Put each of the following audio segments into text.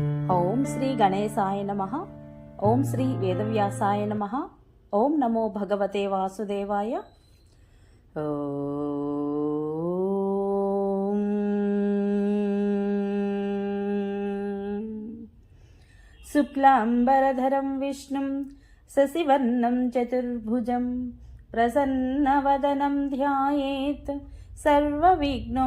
ॐ श्री गणेशाय नमः। ॐ श्री वेदव्यासाय नमः। ॐ नमो भगवते वासुदेवाय। शुक्लाम्बरधरं विष्णुं शशिवर्णं चतुर्भुजं प्रसन्नवदनं ध्यायेत् सर्वविघ्नोपसन्तै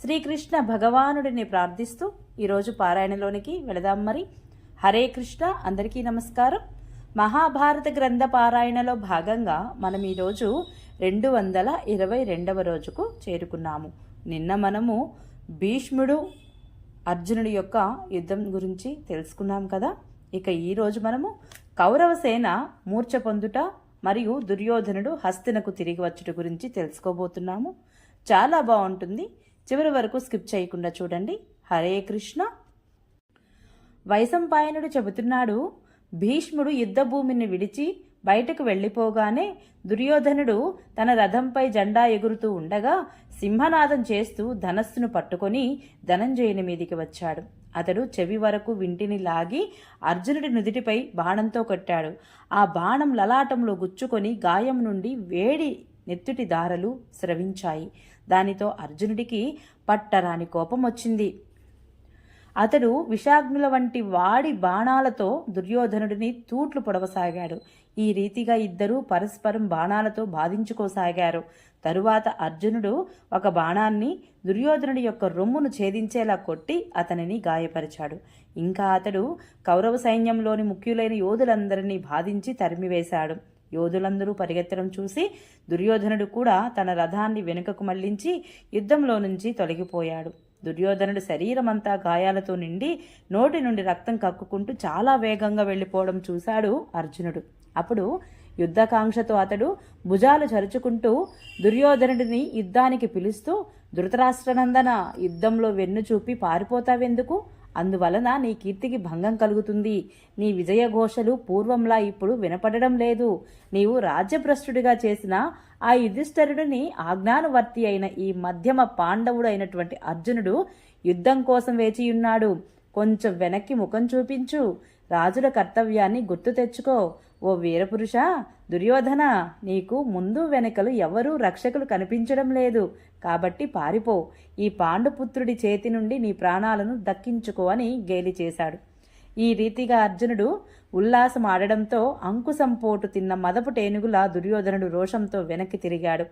శ్రీకృష్ణ భగవానుడిని ప్రార్థిస్తూ ఈరోజు పారాయణలోనికి వెళదాం మరి. హరే కృష్ణ అందరికీ నమస్కారం. మహాభారత గ్రంథ పారాయణలో భాగంగా మనం ఈరోజు రెండు వందల ఇరవై రెండవ రోజుకు చేరుకున్నాము. నిన్న మనము భీష్ముడు అర్జునుడి యొక్క యుద్ధం గురించి తెలుసుకున్నాం కదా. ఇక ఈరోజు మనము కౌరవ సేన మూర్ఛ పొందుట మరియు దుర్యోధనుడు హస్తినకు తిరిగి వచ్చుట గురించి తెలుసుకోబోతున్నాము. చాలా బాగుంటుంది. చివరి వరకు స్కిప్ చేయకుండా చూడండి. హరే కృష్ణ. వైశంపాయనుడు చెబుతున్నాడు భీష్ముడు యుద్ధభూమిని విడిచి బయటకు వెళ్ళిపోగానే దుర్యోధనుడు తన రథంపై జెండా ఎగురుతూ ఉండగా సింహనాదం చేస్తూ ధనస్సును పట్టుకొని ధనంజయుని మీదికి వచ్చాడు. అతడు చెవి వరకు వింటిని లాగి అర్జునుడి నుదిటిపై బాణంతో కొట్టాడు. ఆ బాణం లలాటంలో గుచ్చుకొని గాయం నుండి వేడి నెత్తుటి దారలు స్రవించాయి. దానితో అర్జునుడికి పట్టరాని కోపం వచ్చింది. అతడు విషాగ్నుల వంటి వాడి బాణాలతో దుర్యోధనుడిని తూట్లు పొడవసాగాడు. ఈ రీతిగా ఇద్దరూ పరస్పరం బాణాలతో బాధించుకోసాగారు. తరువాత అర్జునుడు ఒక బాణాన్ని దుర్యోధనుడి యొక్క రొమ్మును ఛేదించేలా కొట్టి అతనిని గాయపరిచాడు. ఇంకా అతడు కౌరవ సైన్యంలోని ముఖ్యులైన యోధులందరినీ బాధించి తరిమివేశాడు. యోధులందరూ పరిగెత్తడం చూసి దుర్యోధనుడు కూడా తన రథాన్ని వెనుకకు మళ్ళించి యుద్ధంలో నుంచి తొలగిపోయాడు. దుర్యోధనుడు శరీరమంతా గాయాలతో నిండి నోటి నుండి రక్తం కక్కుకుంటూ చాలా వేగంగా వెళ్ళిపోవడం చూశాడు అర్జునుడు. అప్పుడు యుద్ధకాంక్షతో అతడు భుజాలు చరుచుకుంటూ దుర్యోధనుడిని యుద్ధానికి పిలుస్తూ ధృతరాష్ట్రనందన యుద్ధంలో వెన్ను చూపి పారిపోతావెందుకు? అందువలన నీ కీర్తికి భంగం కలుగుతుంది. నీ విజయఘోషలు పూర్వంలా ఇప్పుడు వినపడడం లేదు. నీవు రాజ్యభ్రష్టుడిగా చేసిన ఆ యుధిష్ఠరుడిని ఆజ్ఞానువర్తి అయిన ఈ మధ్యమ పాండవుడు అయినటువంటి అర్జునుడు యుద్ధం కోసం వేచియున్నాడు. కొంచెం వెనక్కి ముఖం చూపించు. రాజుల కర్తవ్యాన్ని గుర్తు తెచ్చుకో. ఓ వీరపురుష దుర్యోధన నీకు ముందు వెనకలు ఎవరూ రక్షకులు కనిపించడం లేదు. కాబట్టి పారిపో. ఈ పాండుపుత్రుడి చేతి నుండి నీ ప్రాణాలను దక్కించుకో అని గేలి చేశాడు. ఈ రీతిగా అర్జునుడు ఉల్లాసం ఆడడంతో అంకుశంపోటు తిన్న మదపు టేనుగులా దుర్యోధనుడు రోషంతో వెనక్కి తిరిగాడు.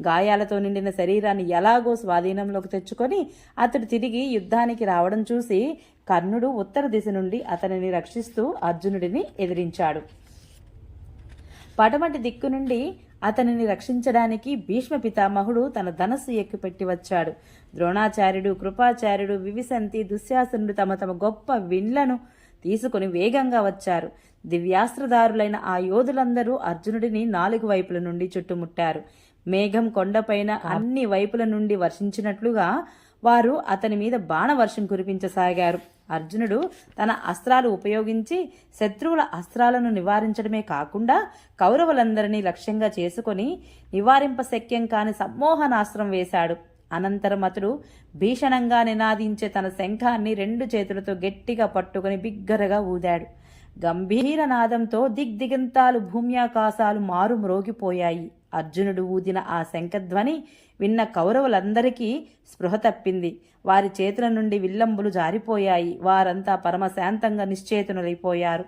గాయాలతో నిండిన శరీరాన్ని ఎలాగో స్వాధీనంలోకి తెచ్చుకొని అతడు తిరిగి యుద్ధానికి రావడం చూసి కర్ణుడు ఉత్తర దిశ నుండి అతనిని రక్షిస్తూ అర్జునుడిని ఎదిరించాడు. పటమటి దిక్కు నుండి అతనిని రక్షించడానికి భీష్మ పితామహుడు తన ధనస్సు ఎక్కుపెట్టి వచ్చాడు. ద్రోణాచార్యుడు కృపాచార్యుడు వివిసంతి దుశ్శాసనుడు తమ తమ గొప్ప విండ్లను తీసుకుని వేగంగా వచ్చారు. దివ్యాస్త్రదారులైన ఆ యోధులందరూ అర్జునుడిని నాలుగు వైపుల నుండి చుట్టుముట్టారు. మేఘం కొండపైన అన్ని వైపుల నుండి వర్షించినట్లుగా వారు అతని మీద బాణవర్షం కురిపించసాగారు. అర్జునుడు తన అస్త్రాలు ఉపయోగించి శత్రువుల అస్త్రాలను నివారించడమే కాకుండా కౌరవులందరినీ లక్ష్యంగా చేసుకొని నివారింపశక్యం కాని సమ్మోహనాస్త్రం వేశాడు. అనంతరం అతడు భీషణంగా నినాదించే తన శంఖాన్ని రెండు చేతులతో గట్టిగా పట్టుకుని బిగ్గరగా ఊదాడు. గంభీర నాదంతో దిగ్దిగంతాలు భూమ్యాకాశాలు మారు మ్రోగిపోయాయి అర్జునుడు ఊదిన ఆ శంఖధ్వని విన్న కౌరవులందరికీ స్పృహ తప్పింది. వారి చేతుల నుండి విల్లంబులు జారిపోయాయి. వారంతా పరమశాంతంగా నిశ్చేతనులైపోయారు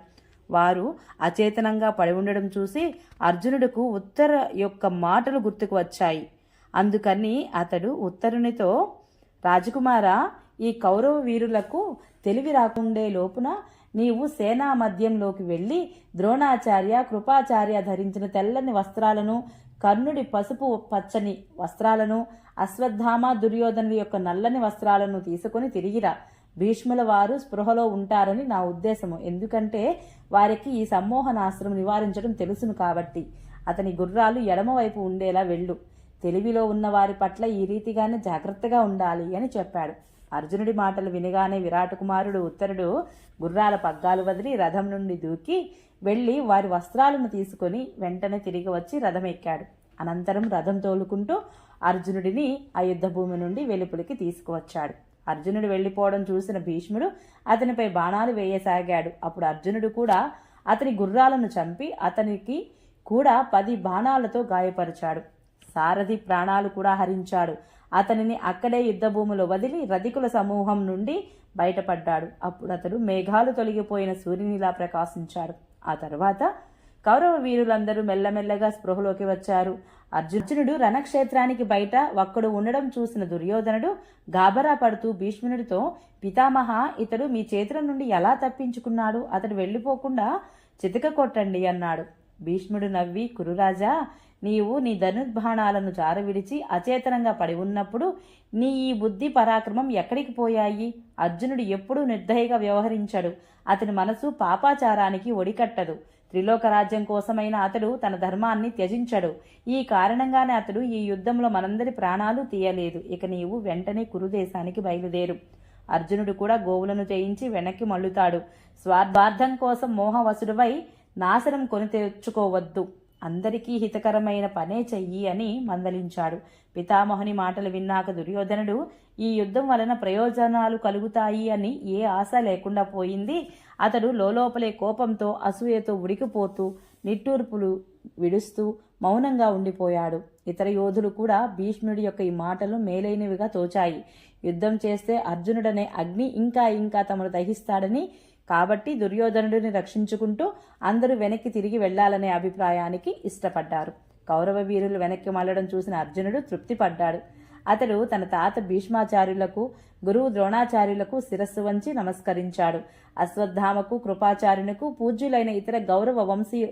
వారు అచేతనంగా పడి ఉండడం చూసి అర్జునుడికు ఉత్తర యొక్క మాటలు గుర్తుకు వచ్చాయి. అందుకని అతడు ఉత్తరునితో రాజకుమార ఈ కౌరవ వీరులకు తెలివి రాకుండే లోపున నీవు సేనా మధ్యంలోకి వెళ్ళి ద్రోణాచార్య కృపాచార్య ధరించిన తెల్లని వస్త్రాలను కర్ణుడి పసుపు పచ్చని వస్త్రాలను అశ్వత్థామ దుర్యోధనుడి యొక్క నల్లని వస్త్రాలను తీసుకొని తిరిగిరా. భీష్ముల వారు స్పృహలో ఉంటారని నా ఉద్దేశము. ఎందుకంటే వారికి ఈ సమ్మోహనాస్త్రం నివారించడం తెలుసును కాబట్టి. అతని గుర్రాలు ఎడమవైపు ఉండేలా వెళ్ళు. తెలివిలో ఉన్న వారి పట్ల ఈ రీతిగానే జాగ్రత్తగా ఉండాలి అని చెప్పాడు. అర్జునుడి మాటలు వినగానే విరాట కుమారుడు ఉత్తరుడు గుర్రాల పగ్గాలు వదిలి రథం నుండి దూకి వెళ్ళి వారి వస్త్రాలను తీసుకొని వెంటనే తిరిగి వచ్చి రథం ఎక్కాడు. అనంతరం రథం తోలుకుంటూ అర్జునుడిని ఆ యుద్ధ భూమి నుండి వెలుపులికి తీసుకువచ్చాడు. అర్జునుడు వెళ్ళిపోవడం చూసిన భీష్ముడు అతనిపై బాణాలు వేయసాగాడు. అప్పుడు అర్జునుడు కూడా అతని గుర్రాలను చంపి అతనికి కూడా పది బాణాలతో గాయపరిచాడు. సారథి ప్రాణాలు కూడా హరించాడు. అతనిని అక్కడే యుద్ధభూమిలో వదిలి రధికుల సమూహం నుండి బయటపడ్డాడు. అప్పుడు అతడు మేఘాలు తొలగిపోయిన సూర్యునిలా ప్రకాశించాడు ఆ తర్వాత కౌరవ వీరులందరూ మెల్లమెల్లగా స్పృహలోకి వచ్చారు. అర్జునుడు రణక్షేత్రానికి బయట ఒక్కడు ఉండడం చూసిన దుర్యోధనుడు గాబరా పడుతూ భీష్మునుడితో పితామహ ఇతడు మీ చేతుల నుండి ఎలా తప్పించుకున్నాడు? అతడు వెళ్ళిపోకుండా చితక కొట్టండి అన్నాడు. భీష్ముడు నవ్వి కురురాజా నీవు నీ ధనుర్బాణాలను జారవిడిచి అచేతనంగా పడి ఉన్నప్పుడు నీ ఈ బుద్ధి పరాక్రమం ఎక్కడికి పోయాయి? అర్జునుడు ఎప్పుడూ నిర్దయగా వ్యవహరించడు. అతని మనసు పాపాచారానికి ఒడికట్టదు. త్రిలోక రాజ్యం కోసమైన అతడు తన ధర్మాన్ని త్యజించడు. ఈ కారణంగానే అతడు ఈ యుద్ధంలో మనందరి ప్రాణాలు తీయలేదు. ఇక నీవు వెంటనే కురుదేశానికి బయలుదేరు. అర్జునుడు కూడా గోవులను చేయించి వెనక్కి మళ్ళుతాడు. స్వార్థార్థం కోసం మోహవసుడువై నాశనం కొని తెచ్చుకోవద్దు. అందరికీ హితకరమైన పనే చెయ్యి అని మందలించాడు. పితామహుని మాటలు విన్నాక దుర్యోధనుడు ఈ యుద్ధం వలన ప్రయోజనాలు కలుగుతాయి అని ఏ ఆశ లేకుండా పోయింది. అతడు లోపలే కోపంతో అసూయతో ఉడికిపోతూ నిట్టూర్పులు విడుస్తూ మౌనంగా ఉండిపోయాడు. ఇతర యోధులు కూడా భీష్ముడి యొక్క ఈ మాటలు మేలైనవిగా తోచాయి. యుద్ధం చేస్తే అర్జునుడనే అగ్ని ఇంకా ఇంకా తమను దహిస్తాడని కాబట్టి దుర్యోధనుడిని రక్షించుకుంటూ అందరూ వెనక్కి తిరిగి వెళ్ళాలనే అభిప్రాయానికి ఇష్టపడ్డారు. కౌరవ వీరులు వెనక్కి మళ్ళడం చూసిన అర్జునుడు తృప్తిపడ్డాడు. అతడు తన తాత భీష్మాచార్యులకు గురువు ద్రోణాచార్యులకు శిరస్సు వంచి నమస్కరించాడు. అశ్వత్థామకు కృపాచార్యునకు పూజ్యులైన ఇతర గౌరవ వంశీయ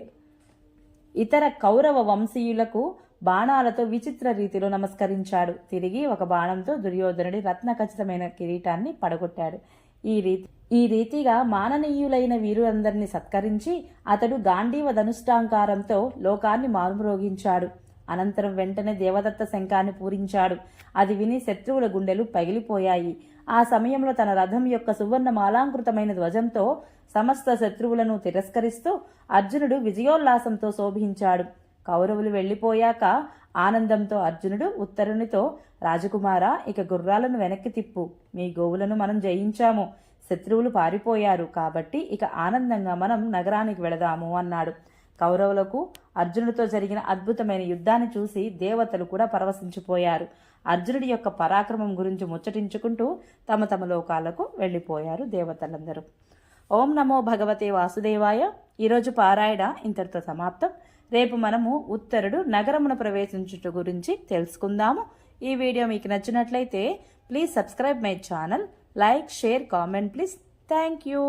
ఇతర కౌరవ వంశీయులకు బాణాలతో విచిత్ర రీతిలో నమస్కరించాడు. తిరిగి ఒక బాణంతో దుర్యోధనుడి రత్న ఖచ్చితమైన కిరీటాన్ని పడగొట్టాడు. ఈ రీతి ఈ రీతిగా మాననీయులైన వీరులందరినీ సత్కరించి అతడు గాంధీవ ధనుష్టాంకారంతో లోకాన్ని మారుమ్రోగించాడు. అనంతరం వెంటనే దేవదత్త శంఖాన్ని పూరించాడు. అది విని శత్రువుల గుండెలు పగిలిపోయాయి. ఆ సమయంలో తన రథం యొక్క సువర్ణ మాలాంకృతమైన ధ్వజంతో సమస్త శత్రువులను తిరస్కరిస్తూ అర్జునుడు విజయోల్లాసంతో శోభించాడు. కౌరవులు వెళ్ళిపోయాక ఆనందంతో అర్జునుడు ఉత్తరునితో రాజకుమార ఇక గుర్రాలను వెనక్కి తిప్పు. మీ గోవులను మనం జయించాము. శత్రువులు పారిపోయారు. కాబట్టి ఇక ఆనందంగా మనం నగరానికి వెళదాము అన్నాడు. కౌరవులకు అర్జునుడితో జరిగిన అద్భుతమైన యుద్ధాన్ని చూసి దేవతలు కూడా పరవశించిపోయారు. అర్జునుడి యొక్క పరాక్రమం గురించి ముచ్చటించుకుంటూ తమ తమ లోకాలకు వెళ్ళిపోయారు దేవతలందరూ. ఓం నమో భగవతే వాసుదేవాయ. ఈరోజు పారాయణ ఇంతటితో సమాప్తం. రేపు మనము ఉత్తరుడు నగరమున ప్రవేశించుట గురించి తెలుసుకుందాము. ఈ వీడియో మీకు నచ్చినట్లయితే please subscribe my channel like share comment please. Thank you.